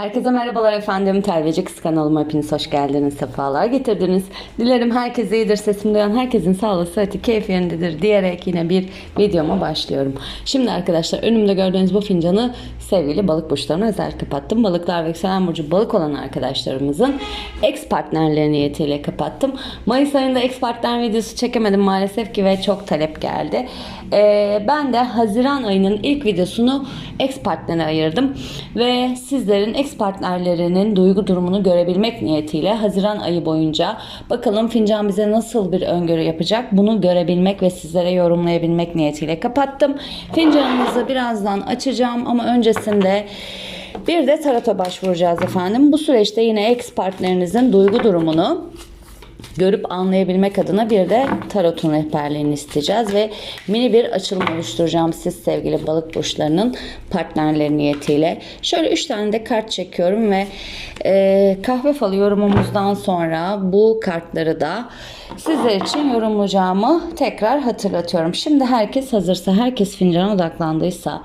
Herkese merhabalar efendim. Terbiyeci Kız kanalıma hepiniz hoş geldiniz. Sefalar getirdiniz. Dilerim herkes iyidir. Sesimi duyan herkesin sağlığı, sıhhati, keyfi yerindedir diyerek yine bir videoma başlıyorum. Şimdi arkadaşlar önümde gördüğünüz bu fincanı sevgili balık burçlarına özel kapattım. Balıklar ve yükselen burcu balık olan arkadaşlarımızın ex partnerleri niyetiyle kapattım. Mayıs ayında ex partner videosu çekemedim maalesef ki ve çok talep geldi. Ee, ben de Haziran ayının ilk videosunu ex partnere ayırdım ve sizlerin ex partnerlerinin duygu durumunu görebilmek niyetiyle Haziran ayı boyunca bakalım fincan bize nasıl bir öngörü yapacak bunu görebilmek ve sizlere yorumlayabilmek niyetiyle kapattım. Fincanımızı birazdan açacağım ama öncesinde bir de tarota başvuracağız efendim. Bu süreçte yine ex partnerinizin duygu durumunu görüp anlayabilmek adına bir de tarotun rehberliğini isteyeceğiz ve mini bir açılım oluşturacağım siz sevgili balık burçlarının partnerleri niyetiyle. Şöyle 3 tane de kart çekiyorum ve e, kahve falı yorumumuzdan sonra bu kartları da sizler için yorumlayacağımı tekrar hatırlatıyorum. Şimdi herkes hazırsa, herkes fincana odaklandıysa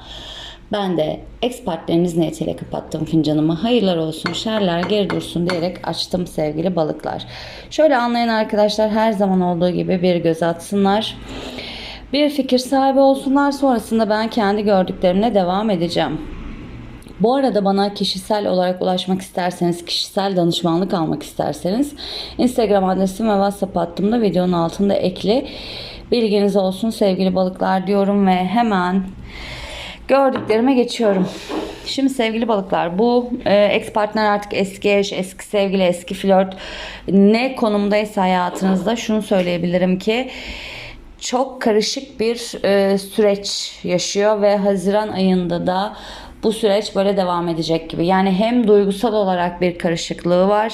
ben de ex partneriniz niyetiyle kapattım fincanımı. Hayırlar olsun, şerler geri dursun diyerek açtım sevgili balıklar. Şöyle anlayın arkadaşlar her zaman olduğu gibi bir göz atsınlar. Bir fikir sahibi olsunlar. Sonrasında ben kendi gördüklerimle devam edeceğim. Bu arada bana kişisel olarak ulaşmak isterseniz, kişisel danışmanlık almak isterseniz Instagram adresim ve WhatsApp hattımda videonun altında ekli. Bilginiz olsun sevgili balıklar diyorum ve hemen gördüklerime geçiyorum. Şimdi sevgili balıklar bu e, ex partner artık eski eş, eski sevgili, eski flört ne konumdaysa hayatınızda şunu söyleyebilirim ki çok karışık bir e, süreç yaşıyor ve Haziran ayında da bu süreç böyle devam edecek gibi. Yani hem duygusal olarak bir karışıklığı var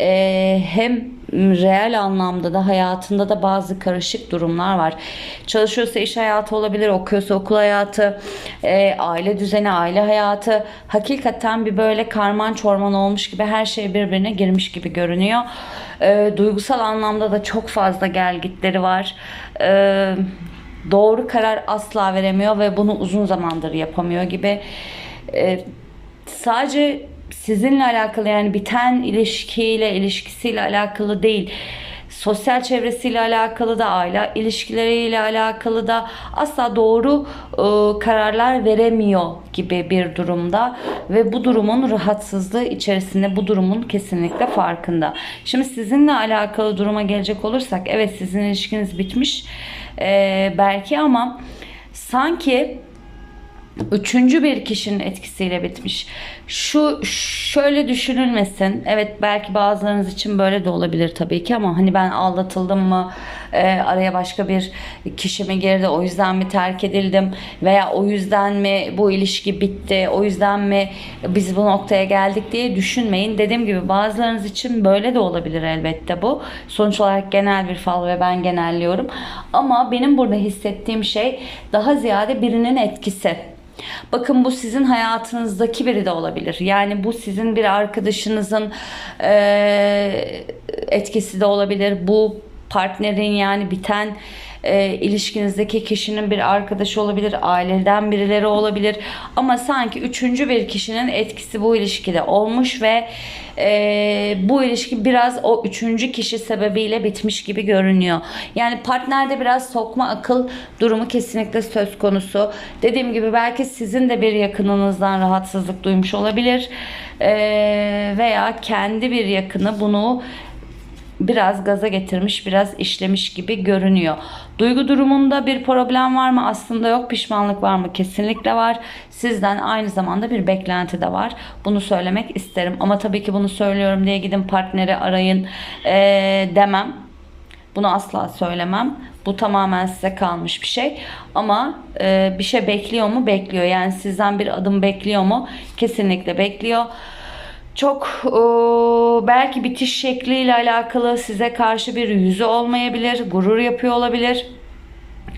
e, hem reel anlamda da hayatında da bazı karışık durumlar var. Çalışıyorsa iş hayatı olabilir, okuyorsa okul hayatı, e, aile düzeni, aile hayatı. Hakikaten bir böyle karman çorman olmuş gibi her şey birbirine girmiş gibi görünüyor. E, duygusal anlamda da çok fazla gelgitleri var. E, doğru karar asla veremiyor ve bunu uzun zamandır yapamıyor gibi. E, sadece sizinle alakalı yani biten ilişkiyle ilişkisiyle alakalı değil sosyal çevresiyle alakalı da aile ilişkileriyle alakalı da asla doğru e, kararlar veremiyor gibi bir durumda ve bu durumun rahatsızlığı içerisinde bu durumun kesinlikle farkında. Şimdi sizinle alakalı duruma gelecek olursak evet sizin ilişkiniz bitmiş e, belki ama sanki üçüncü bir kişinin etkisiyle bitmiş. Şu şöyle düşünülmesin. Evet belki bazılarınız için böyle de olabilir tabii ki ama hani ben aldatıldım mı? E, araya başka bir kişi mi girdi? O yüzden mi terk edildim? Veya o yüzden mi bu ilişki bitti? O yüzden mi biz bu noktaya geldik diye düşünmeyin. Dediğim gibi bazılarınız için böyle de olabilir elbette bu. Sonuç olarak genel bir fal ve ben genelliyorum. Ama benim burada hissettiğim şey daha ziyade birinin etkisi. Bakın bu sizin hayatınızdaki biri de olabilir. Yani bu sizin bir arkadaşınızın e, etkisi de olabilir. Bu partnerin yani biten e, ilişkinizdeki kişinin bir arkadaşı olabilir, aileden birileri olabilir. Ama sanki üçüncü bir kişinin etkisi bu ilişkide olmuş ve e, bu ilişki biraz o üçüncü kişi sebebiyle bitmiş gibi görünüyor. Yani partnerde biraz sokma akıl durumu kesinlikle söz konusu. Dediğim gibi belki sizin de bir yakınınızdan rahatsızlık duymuş olabilir. E, veya kendi bir yakını bunu biraz gaza getirmiş, biraz işlemiş gibi görünüyor. Duygu durumunda bir problem var mı? Aslında yok. Pişmanlık var mı? Kesinlikle var. Sizden aynı zamanda bir beklenti de var. Bunu söylemek isterim. Ama tabii ki bunu söylüyorum diye gidin partneri arayın ee, demem. Bunu asla söylemem. Bu tamamen size kalmış bir şey. Ama e, bir şey bekliyor mu? Bekliyor. Yani sizden bir adım bekliyor mu? Kesinlikle bekliyor çok e, belki bitiş şekliyle alakalı size karşı bir yüzü olmayabilir, gurur yapıyor olabilir,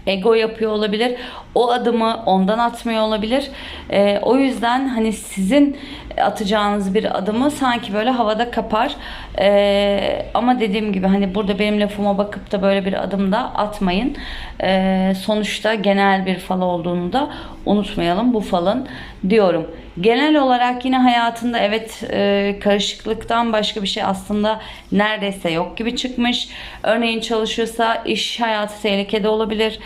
ego yapıyor olabilir. o adımı ondan atmıyor olabilir. E, o yüzden hani sizin atacağınız bir adımı sanki böyle havada kapar. E, ama dediğim gibi hani burada benim lafıma bakıp da böyle bir adım da atmayın. E, sonuçta genel bir fal olduğunu da unutmayalım bu falın diyorum. Genel olarak yine hayatında evet e, karışıklıktan başka bir şey aslında neredeyse yok gibi çıkmış. Örneğin çalışıyorsa iş hayatı tehlikede olabilir.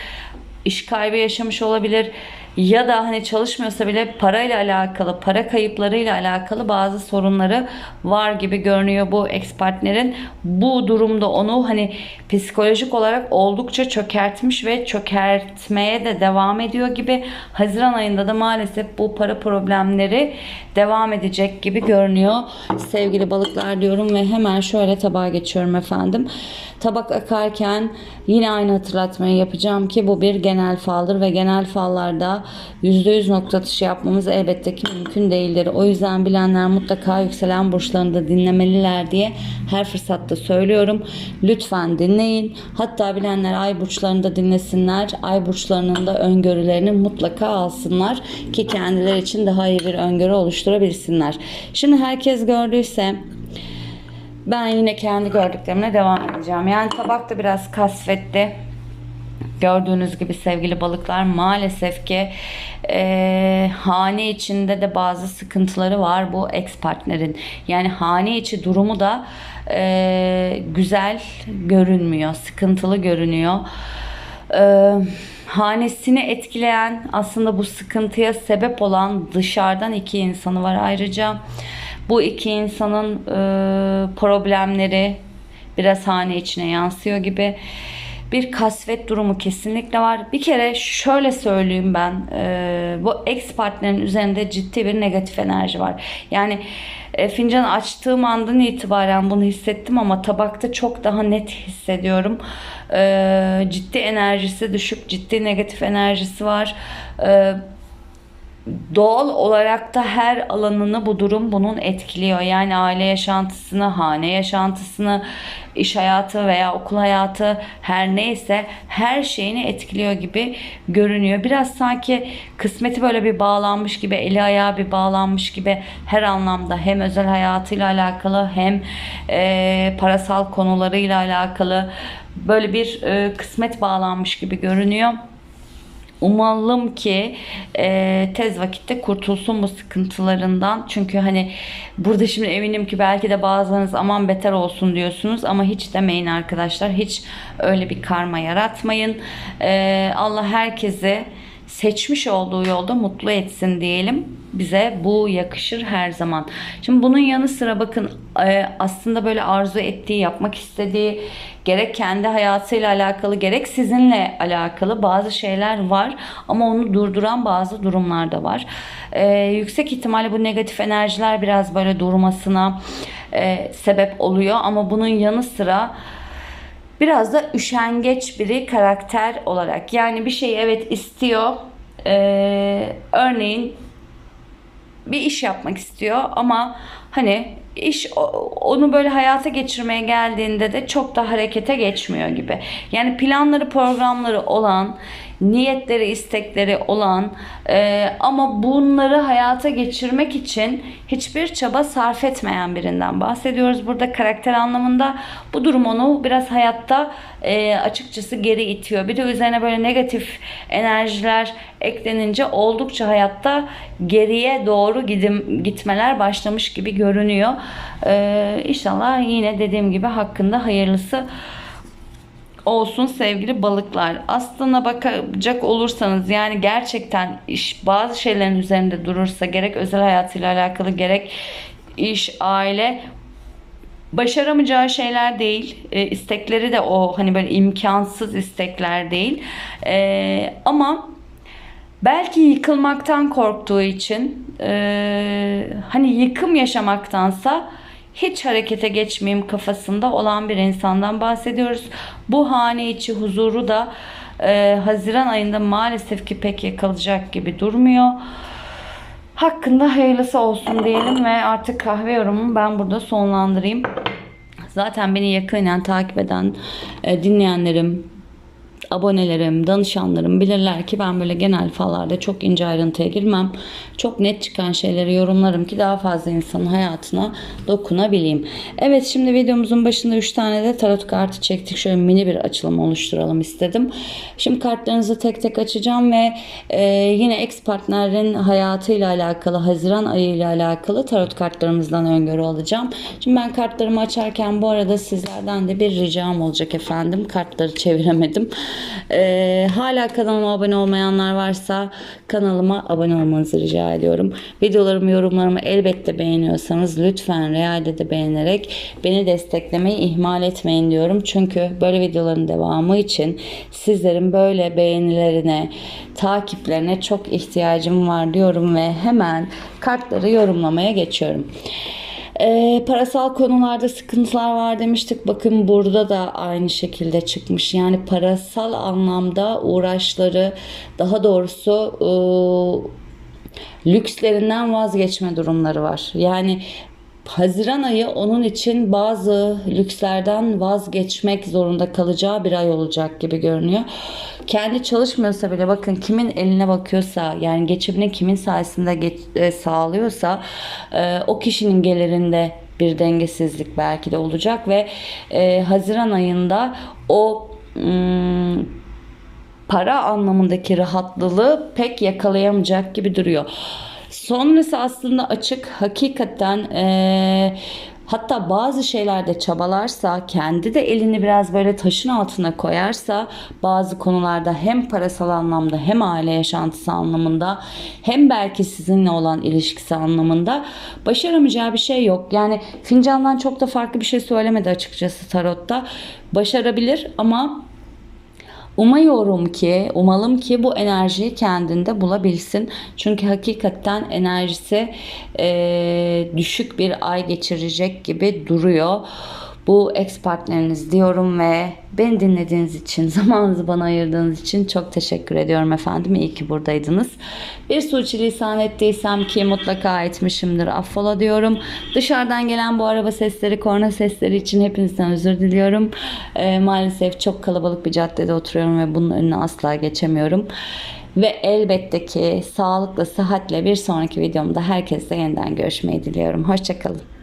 iş kaybı yaşamış olabilir. Ya da hani çalışmıyorsa bile parayla alakalı, para kayıplarıyla alakalı bazı sorunları var gibi görünüyor bu ex partnerin. Bu durumda onu hani psikolojik olarak oldukça çökertmiş ve çökertmeye de devam ediyor gibi. Haziran ayında da maalesef bu para problemleri devam edecek gibi görünüyor. Sevgili balıklar diyorum ve hemen şöyle tabağa geçiyorum efendim. Tabak akarken yine aynı hatırlatmayı yapacağım ki bu bir genel faldır ve genel fallarda %100 nokta atışı yapmamız elbette ki mümkün değildir. O yüzden bilenler mutlaka yükselen burçlarında dinlemeliler diye her fırsatta söylüyorum. Lütfen dinleyin. Hatta bilenler ay burçlarında dinlesinler. Ay burçlarının da öngörülerini mutlaka alsınlar ki kendileri için daha iyi bir öngörü oluşturabilsinler. Şimdi herkes gördüyse ben yine kendi gördüklerimle devam edeceğim. Yani tabak da biraz kasvetli. Gördüğünüz gibi sevgili balıklar maalesef ki e, hane içinde de bazı sıkıntıları var bu ex partnerin. Yani hane içi durumu da e, güzel görünmüyor, sıkıntılı görünüyor. E, hanesini etkileyen aslında bu sıkıntıya sebep olan dışarıdan iki insanı var ayrıca. Bu iki insanın e, problemleri biraz hane içine yansıyor gibi bir kasvet durumu kesinlikle var. Bir kere şöyle söyleyeyim ben e, bu ex partnerin üzerinde ciddi bir negatif enerji var. Yani e, fincan açtığım andan itibaren bunu hissettim ama tabakta çok daha net hissediyorum. E, ciddi enerjisi düşük, ciddi negatif enerjisi var. Doğal olarak da her alanını bu durum bunun etkiliyor. Yani aile yaşantısını, hane yaşantısını, iş hayatı veya okul hayatı her neyse her şeyini etkiliyor gibi görünüyor. Biraz sanki kısmeti böyle bir bağlanmış gibi, eli ayağı bir bağlanmış gibi her anlamda hem özel hayatıyla alakalı hem e, parasal konularıyla alakalı böyle bir e, kısmet bağlanmış gibi görünüyor. Umalım ki e, tez vakitte kurtulsun bu sıkıntılarından. Çünkü hani burada şimdi eminim ki belki de bazılarınız aman beter olsun diyorsunuz ama hiç demeyin arkadaşlar. Hiç öyle bir karma yaratmayın. E, Allah herkesi seçmiş olduğu yolda mutlu etsin diyelim. Bize bu yakışır her zaman. Şimdi bunun yanı sıra bakın e, aslında böyle arzu ettiği, yapmak istediği gerek kendi hayatıyla alakalı gerek sizinle alakalı bazı şeyler var ama onu durduran bazı durumlar da var. Ee, yüksek ihtimalle bu negatif enerjiler biraz böyle durmasına e, sebep oluyor ama bunun yanı sıra biraz da üşengeç biri karakter olarak yani bir şeyi evet istiyor ee, örneğin bir iş yapmak istiyor ama hani iş onu böyle hayata geçirmeye geldiğinde de çok da harekete geçmiyor gibi. Yani planları programları olan niyetleri, istekleri olan e, ama bunları hayata geçirmek için hiçbir çaba sarf etmeyen birinden bahsediyoruz. Burada karakter anlamında bu durum onu biraz hayatta e, açıkçası geri itiyor. Bir de üzerine böyle negatif enerjiler eklenince oldukça hayatta geriye doğru gidim, gitmeler başlamış gibi görünüyor. E, inşallah yine dediğim gibi hakkında hayırlısı olsun sevgili balıklar. Aslına bakacak olursanız yani gerçekten iş bazı şeylerin üzerinde durursa gerek özel hayatıyla alakalı gerek iş, aile başaramayacağı şeyler değil. E, istekleri de o hani böyle imkansız istekler değil. E, ama belki yıkılmaktan korktuğu için e, hani yıkım yaşamaktansa hiç harekete geçmeyeyim kafasında olan bir insandan bahsediyoruz. Bu hane içi huzuru da e, Haziran ayında maalesef ki pek yakalayacak gibi durmuyor. Hakkında hayırlısı olsun diyelim ve artık kahve yorumumu ben burada sonlandırayım. Zaten beni yakinen takip eden e, dinleyenlerim abonelerim, danışanlarım bilirler ki ben böyle genel fallarda çok ince ayrıntıya girmem. Çok net çıkan şeyleri yorumlarım ki daha fazla insanın hayatına dokunabileyim. Evet şimdi videomuzun başında 3 tane de tarot kartı çektik. Şöyle mini bir açılım oluşturalım istedim. Şimdi kartlarınızı tek tek açacağım ve e, yine ex partnerin hayatıyla alakalı, Haziran ayıyla alakalı tarot kartlarımızdan öngörü alacağım. Şimdi ben kartlarımı açarken bu arada sizlerden de bir ricam olacak efendim. Kartları çeviremedim. E, hala kanalıma abone olmayanlar varsa kanalıma abone olmanızı rica ediyorum. Videolarımı, yorumlarımı elbette beğeniyorsanız lütfen realde de beğenerek beni desteklemeyi ihmal etmeyin diyorum. Çünkü böyle videoların devamı için sizlerin böyle beğenilerine, takiplerine çok ihtiyacım var diyorum ve hemen kartları yorumlamaya geçiyorum. Ee, parasal konularda sıkıntılar var demiştik. Bakın burada da aynı şekilde çıkmış. Yani parasal anlamda uğraşları daha doğrusu ıı, lükslerinden vazgeçme durumları var. Yani Haziran ayı onun için bazı lükslerden vazgeçmek zorunda kalacağı bir ay olacak gibi görünüyor. Kendi çalışmıyorsa bile bakın kimin eline bakıyorsa yani geçimini kimin sayesinde geç- e, sağlıyorsa e, o kişinin gelirinde bir dengesizlik belki de olacak ve e, Haziran ayında o mm, para anlamındaki rahatlılığı pek yakalayamayacak gibi duruyor. Sonrası aslında açık. Hakikaten eee, hatta bazı şeylerde çabalarsa, kendi de elini biraz böyle taşın altına koyarsa bazı konularda hem parasal anlamda hem aile yaşantısı anlamında hem belki sizinle olan ilişkisi anlamında başaramayacağı bir şey yok. Yani fincandan çok da farklı bir şey söylemedi açıkçası tarotta. Başarabilir ama Umuyorum ki, umalım ki bu enerjiyi kendinde bulabilsin. Çünkü hakikaten enerjisi eee, düşük bir ay geçirecek gibi duruyor. Bu ex partneriniz diyorum ve beni dinlediğiniz için, zamanınızı bana ayırdığınız için çok teşekkür ediyorum efendim. İyi ki buradaydınız. Bir suçilisan ettiysem ki mutlaka etmişimdir. Affola diyorum. Dışarıdan gelen bu araba sesleri, korna sesleri için hepinizden özür diliyorum. Ee, maalesef çok kalabalık bir caddede oturuyorum ve bunun önüne asla geçemiyorum. Ve elbette ki sağlıkla, sıhhatle bir sonraki videomda herkesle yeniden görüşmeyi diliyorum. Hoşçakalın.